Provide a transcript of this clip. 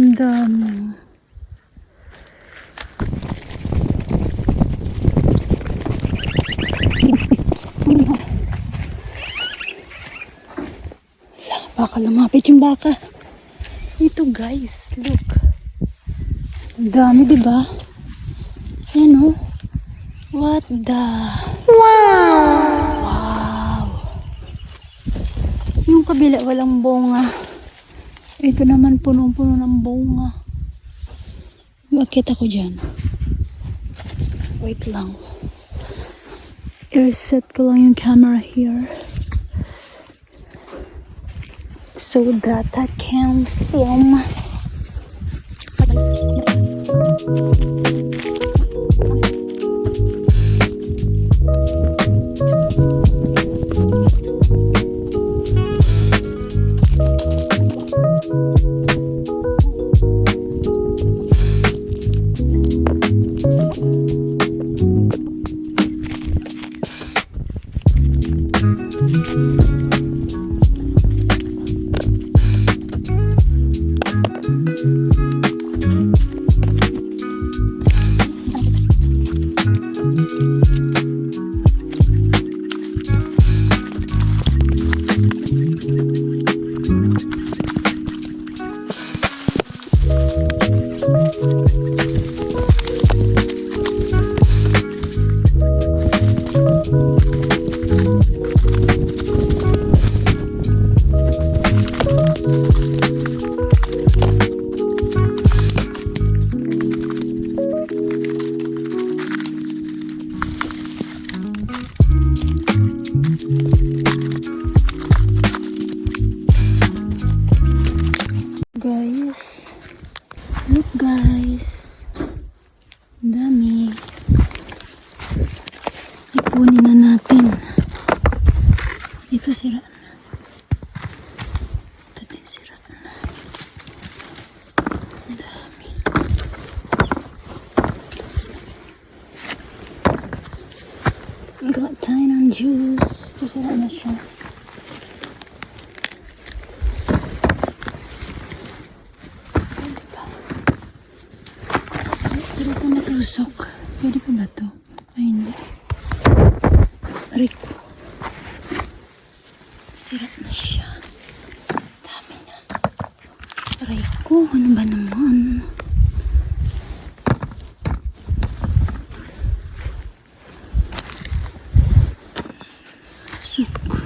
Ang dami. Baka lumapit yung baka. Ito guys, look. Ang dami, di ba? Yan oh. What the? Wow! Yung kabila walang bunga. Ito naman punong-puno ng bunga. Bakit ako dyan? Wait lang. I-reset ko lang yung camera here. So that I can film. Guys. sira na. Ito din sira na. Ang dami. Got tayo ng juice. Sira na siya. Pwede ko matusok. Pwede ko ba to? Ay, hindi. Aray Aray ko, ano ba naman? Suk.